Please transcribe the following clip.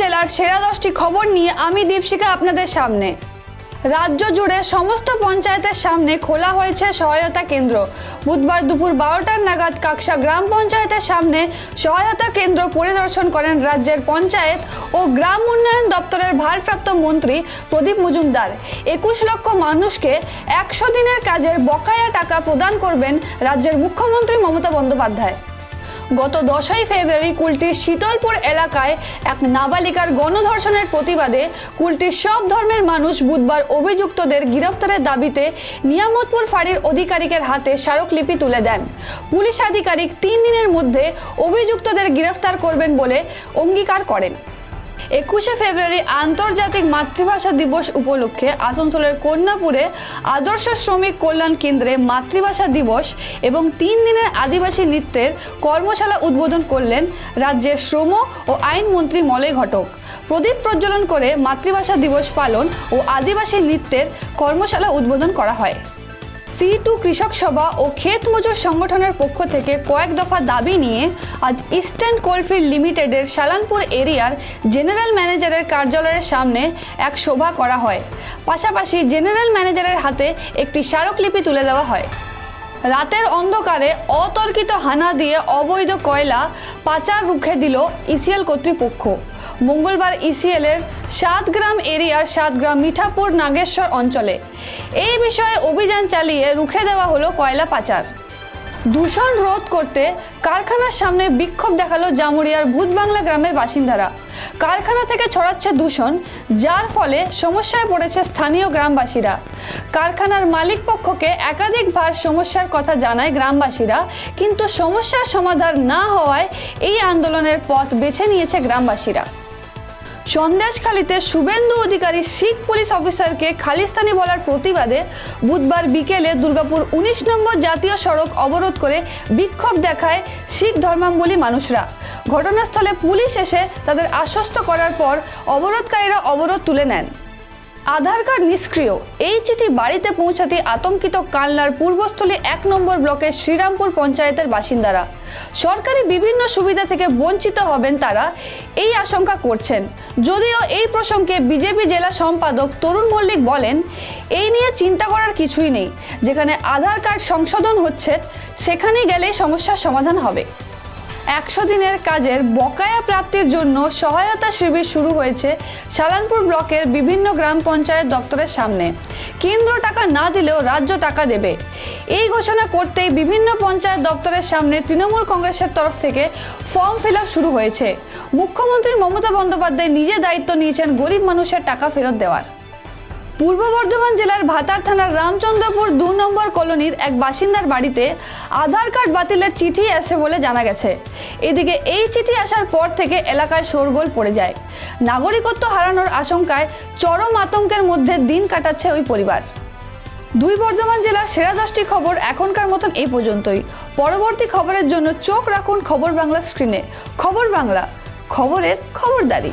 জেলার সেরা দশটি খবর নিয়ে আমি দীপশিকা আপনাদের সামনে। রাজ্য জুড়ে সমস্ত পঞ্চায়েতের সামনে খোলা হয়েছে সহায়তা কেন্দ্র। বুধবার দুপুর বারোটার নাগাদ কাকসা গ্রাম পঞ্চায়েতের সামনে সহায়তা কেন্দ্র পরিদর্শন করেন রাজ্যের পঞ্চায়েত ও গ্রাম উন্নয়ন দপ্তরের ভারপ্রাপ্ত মন্ত্রী প্রদীপ মজুমদার। একুশ লক্ষ মানুষকে একশো দিনের কাজের বকায়া টাকা প্রদান করবেন রাজ্যের মুখ্যমন্ত্রী মমতা বন্দ্যোপাধ্যায়। গত দশই ফেব্রুয়ারি কুলটির শীতলপুর এলাকায় এক নাবালিকার গণধর্ষণের প্রতিবাদে কুলটির সব ধর্মের মানুষ বুধবার অভিযুক্তদের গ্রেফতারের দাবিতে নিয়ামতপুর ফাঁড়ির আধিকারিকের হাতে স্মারকলিপি তুলে দেন। পুলিশ আধিকারিক তিন দিনের মধ্যে অভিযুক্তদের গ্রেফতার করবেন বলে অঙ্গীকার করেন। একুশে ফেব্রুয়ারি আন্তর্জাতিক মাতৃভাষা দিবস উপলক্ষে আসানসোলের কন্যাপুরে আদর্শ শ্রমিক কল্যাণ কেন্দ্রে মাতৃভাষা দিবস এবং তিন দিনের আদিবাসী নৃত্যের কর্মশালা উদ্বোধন করলেন রাজ্যের শ্রম ও আইনমন্ত্রী মলয় ঘটক। প্রদীপ প্রজ্বলন করে মাতৃভাষা দিবস পালন ও আদিবাসী নৃত্যের কর্মশালা উদ্বোধন করা হয়। সি টু কৃষক সভা ও ক্ষেত মজুর সংগঠনের পক্ষ থেকে কয়েক দফা দাবি নিয়ে আজ ইস্টার্ন কোলফিল্ড লিমিটেডের শালানপুর এরিয়ার জেনারেল ম্যানেজারের কার্যালয়ের সামনে এক সভা করা হয়। পাশাপাশি জেনারেল ম্যানেজারের হাতে একটি স্মারকলিপি তুলে দেওয়া হয়। রাতের অন্ধকারে অতর্কিত হানা দিয়ে অবৈধ কয়লা পাচার রুখে দিল ইসিএল কর্তৃপক্ষ। মঙ্গলবার ইসিএলের সাতগ্রাম এরিয়ার সাতগ্রাম মিঠাপুর নাগেশ্বর অঞ্চলে। এই বিষয়ে অভিযান চালিয়ে রুখে দেওয়া হলো কয়লা পাচার। দূষণ রোধ করতে কারখানার সামনে বিক্ষোভ দেখাল জামুরিয়ার ভূতবাংলা গ্রামের বাসিন্দারা। কারখানা থেকে ছড়াচ্ছে দূষণ, যার ফলে সমস্যায় পড়েছে স্থানীয় গ্রামবাসীরা। কারখানার মালিক পক্ষকে একাধিকবার সমস্যার কথা জানায় গ্রামবাসীরা, কিন্তু সমস্যার সমাধান না হওয়ায় এই আন্দোলনের পথ বেছে নিয়েছে গ্রামবাসীরা। সন্দেশখালীতে শুভেন্দু অধিকারী শিখ পুলিশ অফিসারকে খালিস্তানি বলার প্রতিবাদে বুধবার বিকেলে দুর্গাপুর উনিশ নম্বর জাতীয় সড়ক অবরোধ করে বিক্ষোভ দেখায় শিখ ধর্মাবলী মানুষরা। ঘটনাস্থলে পুলিশ এসে তাদের আশ্বস্ত করার পর অবরোধকারীরা অবরোধ তুলে নেন। আধার কার্ড নিষ্ক্রিয়। এই চিঠি বাড়িতে পৌঁছাতে আতঙ্কিত কালনার পূর্বস্থলী এক নম্বর ব্লকের শ্রীরামপুর পঞ্চায়েতের বাসিন্দারা। সরকারি বিভিন্ন সুবিধা থেকে বঞ্চিত হবেন তারা, এই আশঙ্কা করছেন। যদিও এই প্রসঙ্গে বিজেপি জেলা সম্পাদক তরুণ মল্লিক বলেন, এই নিয়ে চিন্তা করার কিছুই নেই। যেখানে আধার কার্ড সংশোধন হচ্ছে সেখানে গেলেই সমস্যার সমাধান হবে। একশো দিনের কাজের বকেয়া প্রাপ্তির জন্য সহায়তা শিবির শুরু হয়েছে সালানপুর ব্লকের বিভিন্ন গ্রাম পঞ্চায়েত দপ্তরের সামনে। কেন্দ্র টাকা না দিলেও রাজ্য টাকা দেবে। এই ঘোষণা করতেই বিভিন্ন পঞ্চায়েত দপ্তরের সামনে তৃণমূল কংগ্রেসের তরফ থেকে ফর্ম ফিল শুরু হয়েছে। মুখ্যমন্ত্রী মমতা বন্দ্যোপাধ্যায় নিজে দায়িত্ব নিয়েছেন গরিব মানুষের টাকা ফেরত দেওয়ার। পূর্ব বর্ধমান জেলার ভাতার থানার রামচন্দ্রপুর দু নম্বর কলোনির এক বাসিন্দার বাড়িতে আধার কার্ড বাতিলের চিঠি আসে বলে জানা গেছে। এদিকে এই চিঠি আসার পর থেকে এলাকায় শোরগোল পড়ে যায়। নাগরিকত্ব হারানোর আশঙ্কায় চরম আতঙ্কের মধ্যে দিন কাটাচ্ছে ওই পরিবার। দুই বর্ধমান জেলার সেরা দশটি খবর এখনকার মতন এই পর্যন্তই। পরবর্তী খবরের জন্য চোখ রাখুন খবর বাংলা স্ক্রিনে। খবর বাংলা, খবরের খবরদারি।